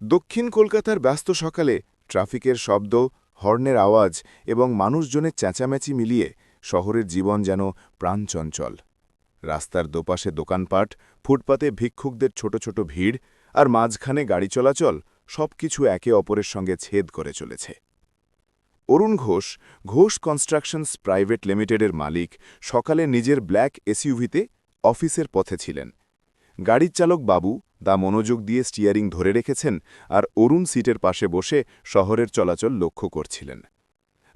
দক্ষিণ কলকাতার ব্যস্ত সকালে ট্রাফিকের শব্দ, হর্নের আওয়াজ এবং মানুষজনের চেঁচামেচি মিলিয়ে শহরের জীবন যেন প্রাণচঞ্চল। রাস্তার দোপাশে দোকানপাট, ফুটপাতে ভিক্ষুকদের ছোট ছোট ভিড় আর মাঝখানে গাড়ি চলাচল সবকিছু একে অপরের সঙ্গে ছেদ করে চলেছে। অরুণ ঘোষ ঘোষ কনস্ট্রাকশনস প্রাইভেট লিমিটেডের মালিক, সকালে নিজের ব্ল্যাক এসইউভিতে অফিসের পথে ছিলেন। গাড়ির চালক বাবু দা মনোযোগ দিয়ে স্টিয়ারিং ধরে রেখেছেন আর অরুণ সিটের পাশে বসে শহরের চলাচল লক্ষ্য করছিলেন।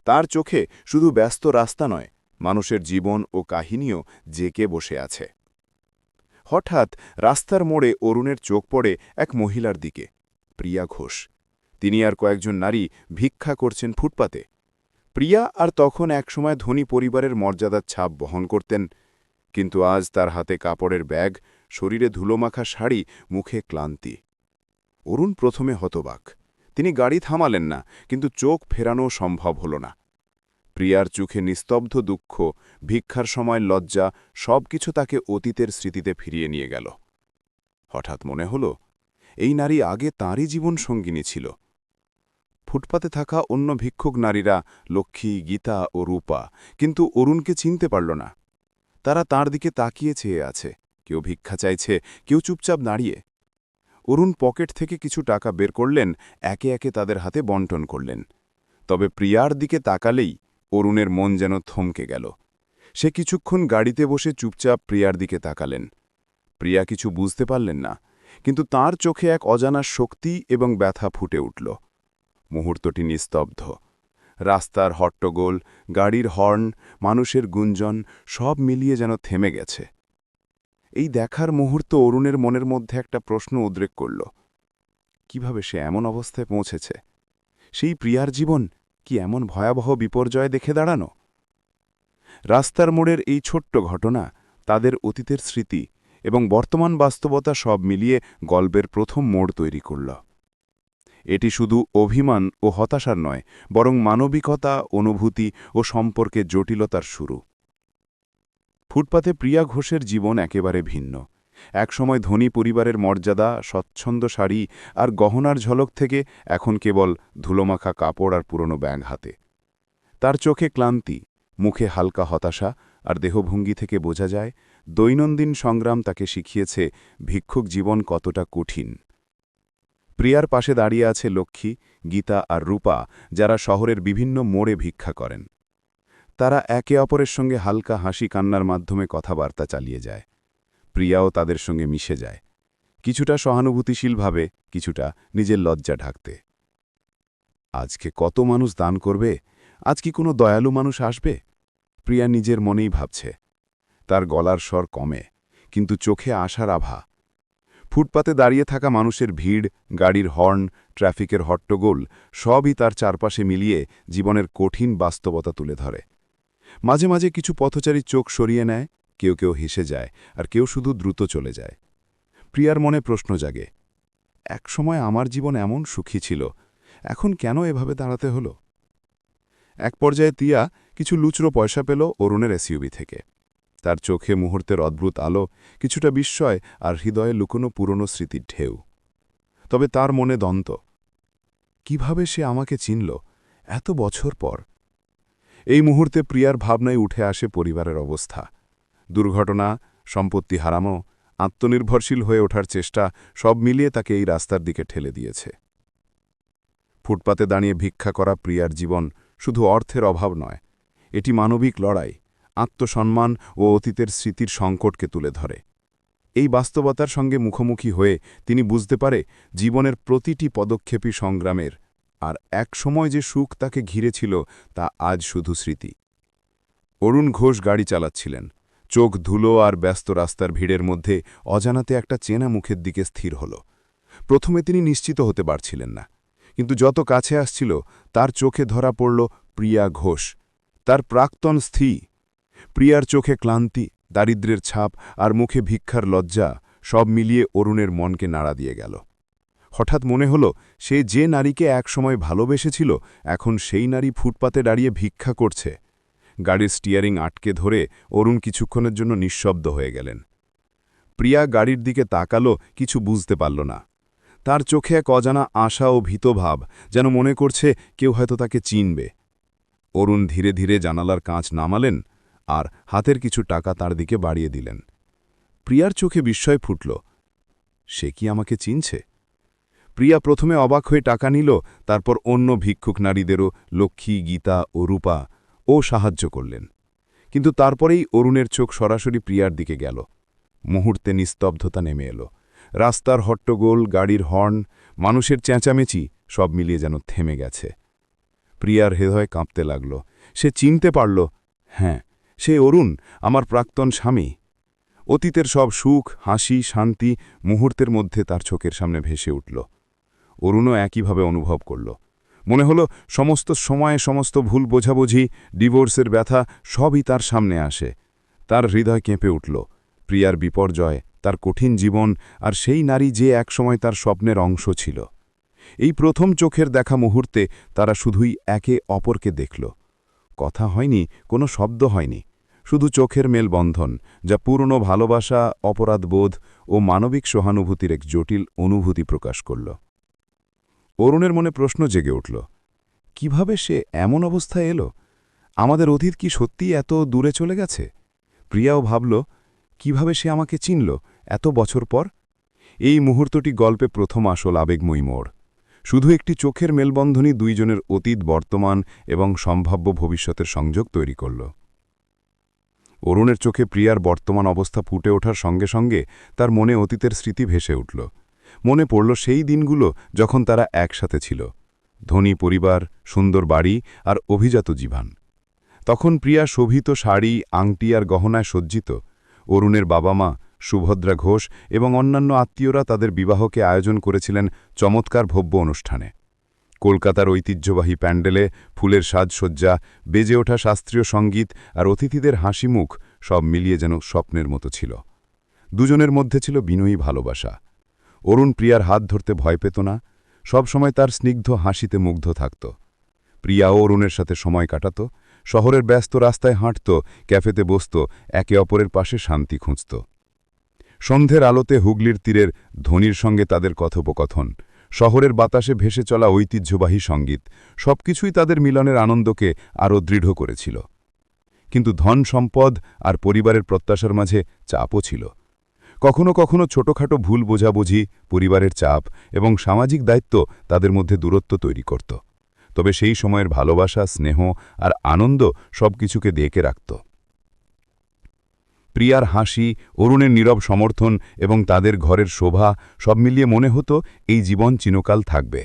তার চোখে শুধু ব্যস্ত রাস্তা নয়, মানুষের জীবন ও কাহিনীও জেকে বসে আছে। হঠাৎ রাস্তার মোড়ে অরুণের চোখ পড়ে এক মহিলার দিকে, প্রিয়া ঘোষ। তিনি আর কয়েকজন নারী ভিক্ষা করছেন ফুটপাতে। প্রিয়া আর তখন একসময় ধনী পরিবারের মর্যাদার ছাপ বহন করতেন, কিন্তু আজ তার হাতে কাপড়ের ব্যাগ শরীরে ধুলোমাখা শাড়ি, মুখে ক্লান্তি। অরুণ প্রথমে হতবাক। তিনি গাড়ি থামালেন না, কিন্তু চোখ ফেরানো সম্ভব হল না। প্রিয়ার চোখে নিস্তব্ধ দুঃখ, ভিক্ষার সময় লজ্জা, সবকিছু তাকে অতীতের স্মৃতিতে ফিরিয়ে নিয়ে গেল। হঠাৎ মনে হল, এই নারী আগে তাঁরই জীবন সঙ্গিনী ছিল। ফুটপাতে থাকা অন্য ভিক্ষুক নারীরা লক্ষ্মী, গীতা ও রূপা, কিন্তু অরুণকে চিনতে পারল না। তারা তার দিকে তাকিয়ে চেয়ে আছে। কেউ ভিক্ষা চাইছে, কেউ চুপচাপ দাঁড়িয়ে। অরুণ পকেট থেকে কিছু টাকা বের করলেন, একে একে তাদের হাতে বন্টন করলেন। তবে প্রিয়ার দিকে তাকালেই অরুণের মন যেন থমকে গেল। সে কিছুক্ষণ গাড়িতে বসে চুপচাপ প্রিয়ার দিকে তাকালেন। প্রিয়া কিছু বুঝতে পারলেন না, কিন্তু তার চোখে এক অজানা শক্তি এবং ব্যথা ফুটে উঠল। মুহূর্তটি নিস্তব্ধ। রাস্তার হট্টগোল, গাড়ির হর্ন, মানুষের গুঞ্জন, সব মিলিয়ে যেন থেমে গেছে। এই দেখার মুহূর্ত অরুণের মনের মধ্যে একটা প্রশ্ন উদ্রেক করল। কীভাবে সে এমন অবস্থায় পৌঁছেছে? সেই প্রিয়ার জীবন কি এমন ভয়াবহ বিপর্যয় দেখে দাঁড়ানো? রাস্তার মোড়ের এই ছোট্ট ঘটনা, তাদের অতীতের স্মৃতি এবং বর্তমান বাস্তবতা সব মিলিয়ে গল্পের প্রথম মোড় তৈরি করল। এটি শুধু অভিমান ও হতাশার নয়, বরং মানবিকতা, অনুভূতি ও সম্পর্কে জটিলতার শুরু। ফুটপাতে প্রিয়া ঘোষের জীবন একেবারে ভিন্ন। একসময় ধনী পরিবারের মর্যাদা, স্বচ্ছন্দ শাড়ি আর গহনার ঝলক থেকে এখন কেবল ধুলোমাখা কাপড় আর পুরনো ব্যাঙ হাতে। তার চোখে ক্লান্তি, মুখে হালকা হতাশা আর দেহভঙ্গি থেকে বোঝা যায়, দৈনন্দিন সংগ্রাম তাকে শিখিয়েছে ভিক্ষুক জীবন কতটা কঠিন। প্রিয়ার পাশে দাঁড়িয়ে আছে লক্ষ্মী, গীতা আর রূপা, যারা শহরের বিভিন্ন মোড়ে ভিক্ষা করেন। তারা একে অপরের সঙ্গে হালকা হাসি কান্নার মাধ্যমে কথাবার্তা চালিয়ে যায়। প্রিয়াও তাদের সঙ্গে মিশে যায়। কিছুটা সহানুভূতিশীলভাবে, কিছুটা নিজের লজ্জা ঢাকতে। আজকে কত মানুষ দান করবে? আজ কি কোনো দয়ালু মানুষ আসবে? প্রিয়া নিজের মনেই ভাবছে। তার গলার স্বর কমে, কিন্তু চোখে আশার আভা। ফুটপাতে দাঁড়িয়ে থাকা মানুষের ভিড়, গাড়ির হর্ন, ট্রাফিকের হট্টগোল সবই তার চারপাশে মিলিয়ে জীবনের কঠিন বাস্তবতা তুলে ধরে। মাঝে মাঝে কিছু পথচারী চোখ সরিয়ে নেয়, কেউ কেউ হেসে যায়, আর কেউ শুধু দ্রুত চলে যায়। প্রিয়ার মনে প্রশ্ন জাগে, একসময় আমার জীবন এমন সুখী ছিল, এখন কেন এভাবে দাঁড়াতে হলো? এক পর্যায়ে তিয়া কিছু লুচরো পয়সা পেল অরুণের এসইউবি থেকে। তার চোখে মুহূর্তের অদ্ভুত আলো, কিছুটা বিস্ময়, আর হৃদয়ে লুকোনো পুরনো স্মৃতির ঢেউ। তবে তার মনে দন্ত, কীভাবে সে আমাকে চিনল? এত বছর পর। এই মুহূর্তে প্রিয়ার ভাবনায় উঠে আসে পরিবারের অবস্থা। দুর্ঘটনা, সম্পত্তি হারামো আত্মনির্ভরশীল হয়ে ওঠার চেষ্টা সব মিলিয়ে তাকে এই রাস্তার দিকে ঠেলে দিয়েছে। ফুটপাতে দাঁড়িয়ে ভিক্ষা করা প্রিয়ার জীবন শুধু অর্থের অভাব নয়, এটি মানবিক লড়াই, আত্মসম্মান ও অতীতের স্মৃতির সংকটকে তুলে ধরে। এই বাস্তবতার সঙ্গে মুখোমুখি হয়ে তিনি বুঝতে পারে জীবনের প্রতিটি পদক্ষেপই সংগ্রামের আর এক সময় যে সুখ তাকে ঘিরেছিল, তা আজ শুধু স্মৃতি। অরুণ ঘোষ গাড়ি চালাচ্ছিলেন। চোখ ধুলো আর ব্যস্ত রাস্তার ভিড়ের মধ্যে অজানাতে একটা চেনা মুখের দিকে স্থির হল। প্রথমে তিনি নিশ্চিত হতে পারছিলেন না, কিন্তু যত কাছে আসছিল, তার চোখে ধরা পড়ল প্রিয়া ঘোষ। তার প্রাক্তন স্থি প্রিয়ার চোখে ক্লান্তি দারিদ্রের ছাপ আর মুখে ভিক্ষার লজ্জা সব মিলিয়ে অরুণের মনকে নাড়া দিয়ে গেল। হঠাৎ মনে হল, সে যে নারীকে একসময় ভালোবেসেছিল, এখন সেই নারী ফুটপাতে দাঁড়িয়ে ভিক্ষা করছে। গাড়ির স্টিয়ারিং আটকে ধরে অরুণ কিছুক্ষণের জন্য নিঃশব্দ হয়ে গেলেন। প্রিয়া গাড়ির দিকে তাকালো, কিছু বুঝতে পারল না। তার চোখে এক অজানা আশা ও ভীতভাব যেন মনে করছে কেউ হয়তো তাকে চিনবে। অরুণ ধীরে ধীরে জানালার কাঁচ নামালেন আর হাতের কিছু টাকা তার দিকে বাড়িয়ে দিলেন। প্রিয়ার চোখে বিস্ময় ফুটল। সে কি আমাকে চিনছে? প্রিয়া প্রথমে অবাক হয়ে টাকা নিল, তারপর অন্য ভিক্ষুক নারীদেরও লক্ষ্মী, গীতা ও রূপা ও সাহায্য করলেন। কিন্তু তারপরেই অরুণের চোখ সরাসরি প্রিয়ার দিকে গেল। মুহূর্তে নিস্তব্ধতা নেমে এলো। রাস্তার হট্টগোল, গাড়ির হর্ন, মানুষের চেঁচামেচি সব মিলিয়ে যেন থেমে গেছে। প্রিয়ার হৃদয় কাঁপতে লাগল। সে চিনতে পারল হ্যাঁ সে অরুণ, আমার প্রাক্তন স্বামী। অতীতের সব সুখ, হাসি, শান্তি মুহূর্তের মধ্যে তার চোখের সামনে ভেসে উঠল। অরুণও একইভাবে অনুভব করল। মনে হলো সমস্ত সময়ে সমস্ত ভুল বোঝাবুঝি, ডিভোর্সের ব্যথা সবই তার সামনে আসে। তার হৃদয় কেঁপে উঠল। প্রিয়ার বিপর্যয়, তার কঠিন জীবন আর সেই নারী যে একসময় তার স্বপ্নের অংশ ছিল। এই প্রথম চোখের দেখা মুহূর্তে তারা শুধুই একে অপরকে দেখল। কথা হয়নি, কোনো শব্দ হয়নি। শুধু চোখের মেলবন্ধন, যা পুরনো ভালোবাসা, অপরাধবোধ ও মানবিক সহানুভূতির এক জটিল অনুভূতি প্রকাশ করল। অরুণের মনে প্রশ্ন জেগে উঠল, কীভাবে সে এমন অবস্থায় এলো? আমাদের অতীত কি সত্যি এত দূরে চলে গেছে? প্রিয়াও ভাবল, কীভাবে সে আমাকে চিনল এত বছর পর? এই মুহূর্তটি গল্পে প্রথম আসল আবেগময়ী মোড়। শুধু একটি চোখের মেলবন্ধনই দুইজনের অতীত, বর্তমান এবং সম্ভাব্য ভবিষ্যতের সংযোগ তৈরি করল। অরুণের চোখে প্রিয়ার বর্তমান অবস্থা ফুটে ওঠার সঙ্গে সঙ্গে তার মনে অতীতের স্মৃতি ভেসে উঠল। মনে পড়ল সেই দিনগুলো যখন তারা একসাথে ছিল, ধনী পরিবার, সুন্দর বাড়ি আর অভিজাত জীবান। তখন প্রিয়া শোভিত শাড়ি, আংটি আর গহনায় সজ্জিত। অরুণের বাবা মা সুভদ্রা ঘোষ এবং অন্যান্য আত্মীয়রা তাদের বিবাহকে আয়োজন করেছিলেন চমৎকার ভব্য অনুষ্ঠানে। কলকাতার ঐতিহ্যবাহী প্যান্ডেলে ফুলের সাজসজ্জা, বেজে ওঠা শাস্ত্রীয় সংগীত আর অতিথিদের হাসি মুখ সব মিলিয়ে যেন স্বপ্নের মতো ছিল। দুজনের মধ্যে ছিল বিনয়ী ভালোবাসা। অরুণ প্রিয়ার হাত ধরতে ভয় পেত না সবসময় তার স্নিগ্ধ হাসিতে মুগ্ধ থাকত। প্রিয়াও অরুণের সাথে সময় কাটাত, শহরের ব্যস্ত রাস্তায় হাঁটত, ক্যাফেতে বসত, একে অপরের পাশে শান্তি খুঁজত। সন্ধ্যের আলোতে হুগলির তীরের ধনির সঙ্গে তাদের কথোপকথন, শহরের বাতাসে ভেসে চলা ঐতিহ্যবাহী সংগীত, সবকিছুই তাদের মিলনের আনন্দকে আরও দৃঢ় করেছিল। কিন্তু ধন সম্পদ আর পরিবারের প্রত্যাশার মাঝে চাপও ছিল। কখনো কখনো ছোটখাটো ভুল বোঝাবুঝি, পরিবারের চাপ এবং সামাজিক দায়িত্ব তাদের মধ্যে দূরত্ব তৈরি করত। তবে সেই সময়ের ভালোবাসা, স্নেহ আর আনন্দ সবকিছুকে দেখে রাখত। প্রিয়ার হাসি, অরুণের নীরব সমর্থন এবং তাদের ঘরের শোভা সব মিলিয়ে মনে হতো এই জীবন চিনকাল থাকবে।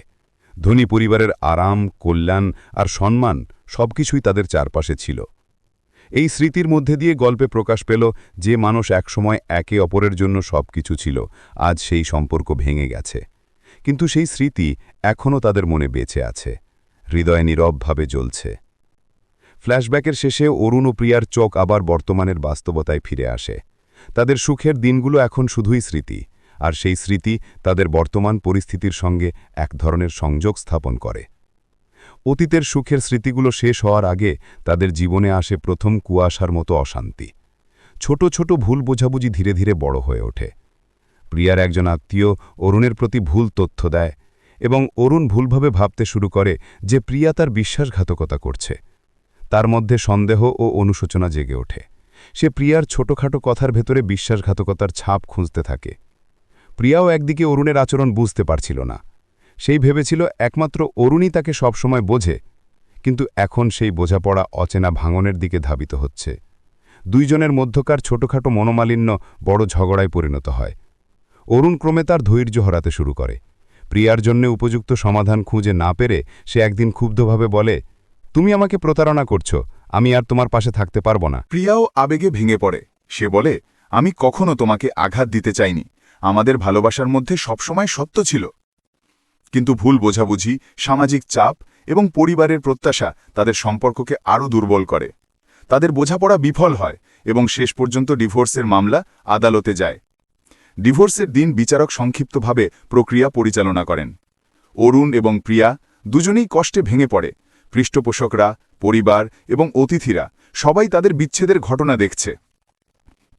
ধনী পরিবারের আরাম, কল্যাণ আর সম্মান সবকিছুই তাদের চারপাশে ছিল। এই স্মৃতির মধ্যে দিয়ে গল্পে প্রকাশ পেল যে মানুষ একসময় একে অপরের জন্য সবকিছু ছিল, আজ সেই সম্পর্ক ভেঙে গেছে। কিন্তু সেই স্মৃতি এখনও তাদের মনে বেঁচে আছে, হৃদয় নীরবভাবে জ্বলছে। ফ্ল্যাশব্যাকের শেষে অরুণ ও প্রিয়ার চোখ আবার বর্তমানের বাস্তবতায় ফিরে আসে। তাদের সুখের দিনগুলো এখন শুধুই স্মৃতি, আর সেই স্মৃতি তাদের বর্তমান পরিস্থিতির সঙ্গে এক ধরনের সংযোগ স্থাপন করে। অতীতের সুখের স্মৃতিগুলো শেষ হওয়ার আগে তাদের জীবনে আসে প্রথম কুয়াশার মতো অশান্তি। ছোট ছোট ভুল বোঝাবুঝি ধীরে ধীরে বড় হয়ে ওঠে। প্রিয়ার একজন আত্মীয় অরুণের প্রতি ভুল তথ্য দেয় এবং অরুণ ভুলভাবে ভাবতে শুরু করে যে প্রিয়া তার বিশ্বাসঘাতকতা করছে। তার মধ্যে সন্দেহ ও অনুশোচনা জেগে ওঠে। সে প্রিয়ার ছোটখাটো কথার ভেতরে বিশ্বাসঘাতকতার ছাপ খুঁজতে থাকে। প্রিয়াও একদিকে অরুণের আচরণ বুঝতে পারছিল না। সেই ভেবেছিল একমাত্র অরুণই তাকে সবসময় বোঝে, কিন্তু এখন সেই বোঝাপড়া অচেনা ভাঙনের দিকে ধাবিত হচ্ছে। দুইজনের মধ্যকার ছোটখাটো মনোমালিন্য বড় ঝগড়ায় পরিণত হয়। অরুণ ক্রমে তার ধৈর্য হারাতে শুরু করে। প্রিয়ার জন্য উপযুক্ত সমাধান খুঁজে না পেরে সে একদিন ক্ষুব্ধভাবে বলে, তুমি আমাকে প্রতারণা করছ, আমি আর তোমার পাশে থাকতে পারব না। প্রিয়াও আবেগে ভেঙে পড়ে। সে বলে, আমি কখনো তোমাকে আঘাত দিতে চাইনি। আমাদের ভালোবাসার মধ্যে সবসময় সত্য ছিল। কিন্তু ভুল বোঝাবুঝি, সামাজিক চাপ এবং পরিবারের প্রত্যাশা তাদের সম্পর্ককে আরও দুর্বল করে। তাদের বোঝাপড়া বিফল হয় এবং শেষ পর্যন্ত ডিভোর্সের মামলা আদালতে যায়। ডিভোর্সের দিন বিচারক সংক্ষিপ্তভাবে প্রক্রিয়া পরিচালনা করেন। অরুণ এবং প্রিয়া দুজনেই কষ্টে ভেঙে পড়ে। পৃষ্ঠপোষকরা, পরিবার এবং অতিথিরা সবাই তাদের বিচ্ছেদের ঘটনা দেখছে।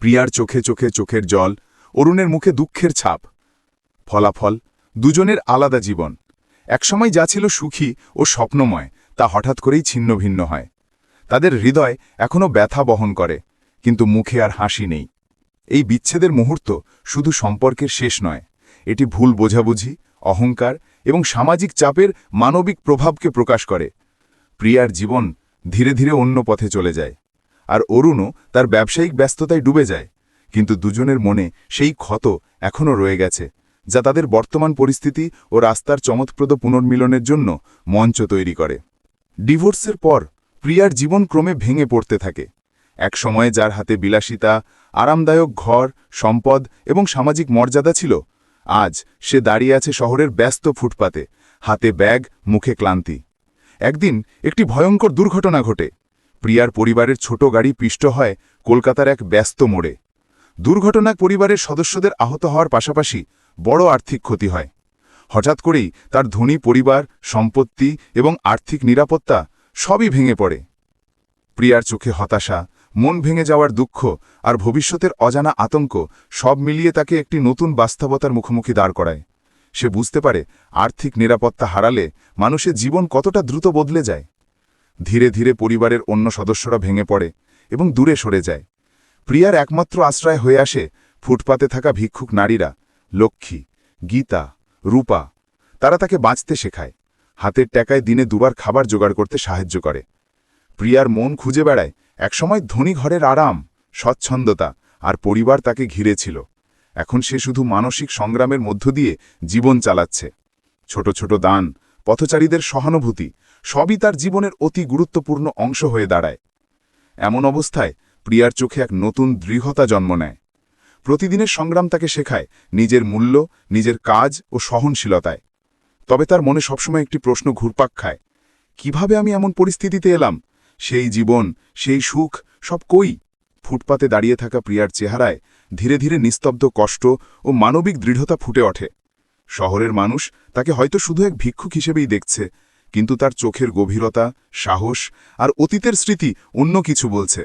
প্রিয়ার চোখে চোখে চোখের জল, অরুণের মুখে দুঃখের ছাপ। ফলাফল দুজনের আলাদা জীবন। একসময় যা ছিল সুখী ও স্বপ্নময়, তা হঠাৎ করেই ছিন্ন ভিন্ন হয়। তাদের হৃদয় এখনও ব্যথা বহন করে, কিন্তু মুখে আর হাসি নেই। এই বিচ্ছেদের মুহূর্ত শুধু সম্পর্কের শেষ নয়, এটি ভুল বোঝাবুঝি, অহংকার এবং সামাজিক চাপের মানবিক প্রভাবকে প্রকাশ করে। প্রিয়ার জীবন ধীরে ধীরে অন্য পথে চলে যায়, আর অরুণও তার ব্যবসায়িক ব্যস্ততায় ডুবে যায়, কিন্তু দুজনের মনে সেই ক্ষত এখনও রয়ে গেছে। যা তাদের বর্তমান পরিস্থিতি ও রাস্তার চমৎপ্রদ পুনর্মিলনের জন্য মঞ্চ তৈরি করে। ডিভোর্সের পর প্রিয়ার জীবন ক্রমে ভেঙে পড়তে থাকে। এক সময়ে যার হাতে বিলাসিতা, আরামদায়ক ঘর, সম্পদ এবং সামাজিক মর্যাদা ছিল, আজ সে দাঁড়িয়ে আছে শহরের ব্যস্ত ফুটপাতে, হাতে ব্যাগ, মুখে ক্লান্তি। একদিন একটি ভয়ঙ্কর দুর্ঘটনা ঘটে। প্রিয়ার পরিবারের ছোট গাড়ি পিষ্ট হয় কলকাতার এক ব্যস্ত মোড়ে। দুর্ঘটনায় পরিবারের সদস্যদের আহত হওয়ার পাশাপাশি বড় আর্থিক ক্ষতি হয়। হঠাৎ করেই তার ধনী পরিবার, সম্পত্তি এবং আর্থিক নিরাপত্তা সবই ভেঙে পড়ে। প্রিয়ার চোখে হতাশা, মন ভেঙে যাওয়ার দুঃখ আর ভবিষ্যতের অজানা আতঙ্ক সব মিলিয়ে তাকে একটি নতুন বাস্তবতার মুখোমুখি দাঁড় করায়। সে বুঝতে পারে আর্থিক নিরাপত্তা হারালে মানুষের জীবন কতটা দ্রুত বদলে যায়। ধীরে ধীরে পরিবারের অন্য সদস্যরা ভেঙে পড়ে এবং দূরে সরে যায়। প্রিয়ার একমাত্র আশ্রয় হয়ে আসে ফুটপাতে থাকা ভিক্ষুক নারীরা লক্ষ্মী, গীতা, রূপা, তারা তাকে বাঁচতে শেখায়। হাতের টাকায় দিনে দুবার খাবার জোগাড় করতে সাহায্য করে। প্রিয়ার মন খুঁজে বেড়ায় একসময় ধনী ঘরের আরাম, স্বচ্ছন্দতা আর পরিবার তাকে ঘিরে ছিল এখন সে শুধু মানসিক সংগ্রামের মধ্য দিয়ে জীবন চালাচ্ছে। ছোট ছোট দান, পথচারীদের সহানুভূতি, সবই তার জীবনের অতি গুরুত্বপূর্ণ অংশ হয়ে দাঁড়ায়। এমন অবস্থায় প্রিয়ার চোখে এক নতুন দৃঢ়তা জন্ম নেয়। প্রতিদিনের সংগ্রাম তাকে শেখায় নিজের মূল্য, নিজের কাজ ও সহনশীলতায়। তবে তার মনে সবসময় একটি প্রশ্ন ঘুরপাক খায়, কীভাবে আমি এমন পরিস্থিতিতে এলাম? সেই জীবন, সেই সুখ সব কই? ফুটপাতে দাঁড়িয়ে থাকা প্রিয়ার চেহারায় ধীরে ধীরে নিস্তব্ধ কষ্ট ও মানবিক দৃঢ়তা ফুটে ওঠে। শহরের মানুষ তাকে হয়তো শুধু এক ভিক্ষুক হিসেবেই দেখছে, কিন্তু তার চোখের গভীরতা, সাহস আর অতীতের স্মৃতি অন্য কিছু বলছে।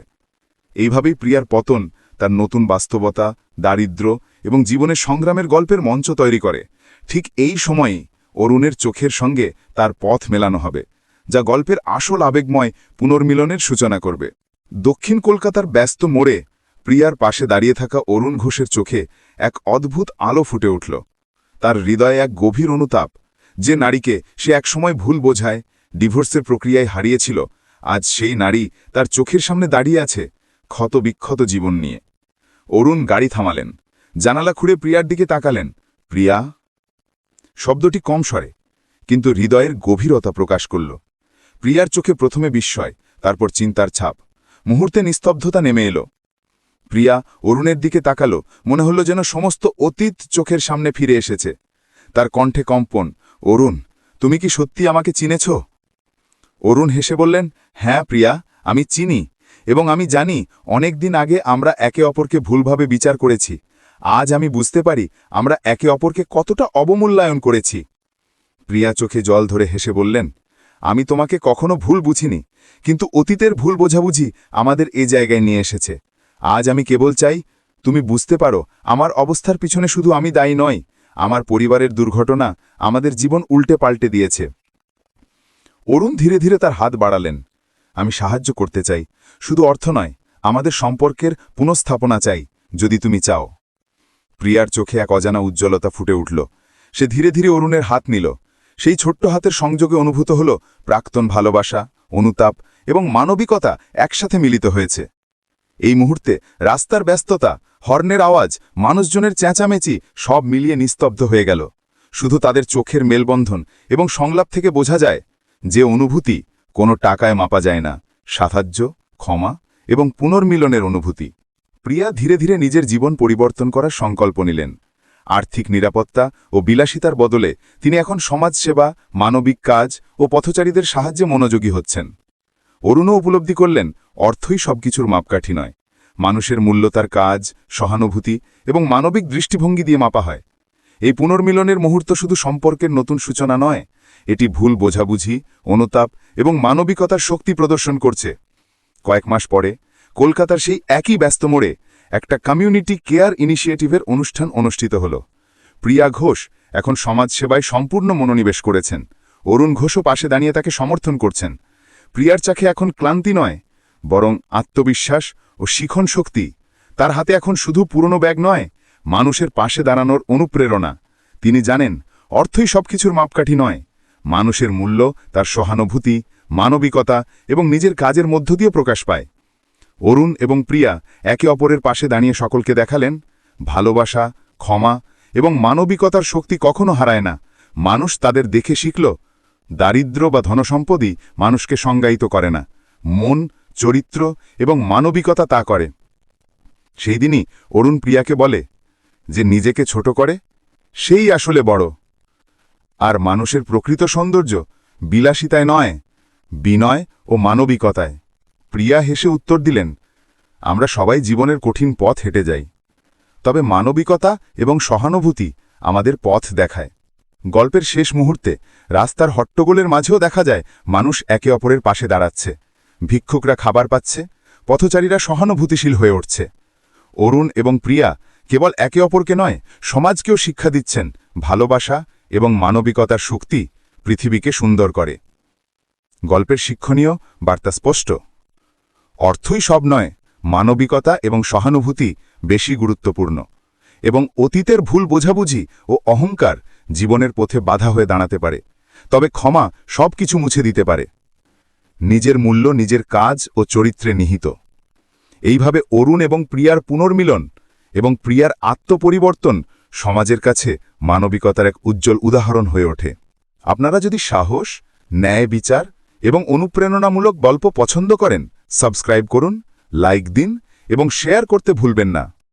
এইভাবেই প্রিয়ার পতন তার নতুন বাস্তবতা, দারিদ্র এবং জীবনের সংগ্রামের গল্পের মঞ্চ তৈরি করে। ঠিক এই সময়েই অরুণের চোখের সঙ্গে তার পথ মেলানো হবে, যা গল্পের আসল আবেগময় পুনর্মিলনের সূচনা করবে। দক্ষিণ কলকাতার ব্যস্ত মোড়ে প্রিয়ার পাশে দাঁড়িয়ে থাকা অরুণ ঘোষের চোখে এক অদ্ভুত আলো ফুটে উঠল। তার হৃদয়ে এক গভীর অনুতাপ, যে নারীকে সে একসময় ভুল বোঝায়, ডিভোর্সের প্রক্রিয়ায় হারিয়েছিল, আজ সেই নারী তার চোখের সামনে দাঁড়িয়ে আছে ক্ষত বিক্ষত জীবন নিয়ে। অরুণ গাড়ি থামালেন। জানালা খুঁড়ে প্রিয়ার দিকে তাকালেন। প্রিয়া? শব্দটি কম স্বরে, কিন্তু হৃদয়ের গভীরতা প্রকাশ করল। প্রিয়ার চোখে প্রথমে বিস্ময়, তারপর চিন্তার ছাপ। মুহূর্তে নিস্তব্ধতা নেমে এলো। প্রিয়া অরুণের দিকে তাকালো, মনে হলো যেন সমস্ত অতীত চোখের সামনে ফিরে এসেছে। তার কণ্ঠে কম্পন, অরুণ, তুমি কি সত্যি আমাকে চিনেছ? অরুণ হেসে বললেন হ্যাঁ প্রিয়া, আমি চিনি। এবং আমি জানি অনেক দিন আগে আমরা একে অপরকে ভুলভাবে বিচার করেছি। আজ আমি বুঝতে পারি আমরা একে অপরকে কতটা অবমূল্যায়ন করেছি। প্রিয়া চোখে জল ধরে হেসে বললেন, আমি তোমাকে কখনো ভুল বুঝিনি, কিন্তু অতীতের ভুল বোঝাবুঝি আমাদের এ জায়গায় নিয়ে এসেছে। আজ আমি কেবল চাই, তুমি বুঝতে পারো, আমার অবস্থার পিছনে শুধু আমি দায়ী নই, আমার পরিবারের দুর্ঘটনা আমাদের জীবন উল্টে পাল্টে দিয়েছে। অরুণ ধীরে ধীরে তার হাত বাড়ালেন। আমি সাহায্য করতে চাই। শুধু অর্থ নয়, আমাদের সম্পর্কের পুনঃস্থাপনা চাই, যদি তুমি চাও। প্রিয়ার চোখে এক অজানা উজ্জ্বলতা ফুটে উঠল। সে ধীরে ধীরে অরুণের হাত নিল। সেই ছোট্ট হাতের সংযোগে অনুভূত হল প্রাক্তন ভালোবাসা, অনুতাপ এবং মানবিকতা একসাথে মিলিত হয়েছে। এই মুহূর্তে রাস্তার ব্যস্ততা, হর্নের আওয়াজ, মানুষজনের চেঁচামেচি সব মিলিয়ে নিস্তব্ধ হয়ে গেল। শুধু তাদের চোখের মেলবন্ধন এবং সংলাপ থেকে বোঝা যায় যে অনুভূতি কোনো টাকায় মাপা যায় না, সাহায্য, ক্ষমা এবং পুনর্মিলনের অনুভূতি। প্রিয়া ধীরে ধীরে নিজের জীবন পরিবর্তন করার সংকল্প নিলেন। আর্থিক নিরাপত্তা ও বিলাসিতার বদলে তিনি এখন সমাজসেবা, মানবিক কাজ ও পথচারীদের সাহায্যে মনোযোগী হচ্ছেন। অরুণও উপলব্ধি করলেন, অর্থই সবকিছুর মাপকাঠি নয়। মানুষের মূল্য তার কাজ, সহানুভূতি এবং মানবিক দৃষ্টিভঙ্গি দিয়ে মাপা হয়। এই পুনর্মিলনের মুহূর্ত শুধু সম্পর্কের নতুন সূচনা নয় এটি ভুল বোঝাবুঝি, অনুতাপ এবং মানবিকতার শক্তি প্রদর্শন করছে। কয়েক মাস পরে, কলকাতার সেই একই ব্যস্ত মোড়ে একটা কমিউনিটি কেয়ার ইনিশিয়েটিভের অনুষ্ঠান অনুষ্ঠিত হল। প্রিয়া ঘোষ এখন সমাজসেবায় সম্পূর্ণ মনোনিবেশ করেছেন। অরুণ ঘোষও পাশে দাঁড়িয়ে তাকে সমর্থন করছেন। প্রিয়ার চাকে এখন ক্লান্তি নয়, বরং আত্মবিশ্বাস ও শিখন শক্তি। তার হাতে এখন শুধু পুরনো ব্যাগ নয়, মানুষের পাশে দাঁড়ানোর অনুপ্রেরণা। তিনি জানেন, অর্থই সবকিছুর মাপকাঠি নয়। মানুষের মূল্য, তার সহানুভূতি, মানবিকতা এবং নিজের কাজের মধ্য দিয়ে প্রকাশ পায়। অরুণ এবং প্রিয়া একে অপরের পাশে দাঁড়িয়ে সকলকে দেখালেন। ভালোবাসা, ক্ষমা এবং মানবিকতার শক্তি কখনো হারায় না। মানুষ তাদের দেখে শিখল দারিদ্র বা ধনসম্পদই মানুষকে সংজ্ঞায়িত করে না। মন, চরিত্র এবং মানবিকতা তা করে। সেই দিনই অরুণ প্রিয়াকে বলে যে নিজেকে ছোট করে, সেই আসলে বড়। আর মানুষের প্রকৃত সৌন্দর্য বিলাসিতায় নয়, বিনয় ও মানবিকতায়। প্রিয়া হেসে উত্তর দিলেন, আমরা সবাই জীবনের কঠিন পথ হেঁটে যাই। তবে মানবিকতা এবং সহানুভূতি আমাদের পথ দেখায়। গল্পের শেষ মুহূর্তে রাস্তার হট্টগোলের মাঝেও দেখা যায়, মানুষ একে অপরের পাশে দাঁড়াচ্ছে। ভিক্ষুকরা খাবার পাচ্ছে, পথচারীরা সহানুভূতিশীল হয়ে উঠছে। অরুণ এবং প্রিয়া কেবল একে অপরকে নয়, সমাজকেও শিক্ষা দিচ্ছেন, ভালোবাসা এবং মানবিকতার শক্তি পৃথিবীকে সুন্দর করে। গল্পের শিক্ষণীয়, বার্তা স্পষ্ট। অর্থই সব নয়, মানবিকতা এবং সহানুভূতি বেশি গুরুত্বপূর্ণ। এবং অতীতের ভুল বোঝাবুঝি ও অহংকার জীবনের পথে বাধা হয়ে দাঁড়াতে পারে। তবে ক্ষমা সব কিছু মুছে দিতে পারে। নিজের মূল্য, নিজের কাজ ও চরিত্রে নিহিত। এইভাবে অরুণ এবং প্রিয়ার পুনর্মিলন এবং প্রিয়ার আত্মপরিবর্তন সমাজের কাছে মানবিকতার এক উজ্জ্বল উদাহরণ হয়ে ওঠে। আপনারা যদি সাহস, ন্যায় বিচার এবং অনুপ্রেরণামূলক গল্প পছন্দ করেন, সাবস্ক্রাইব করুন, লাইক দিন এবং শেয়ার করতে ভুলবেন না।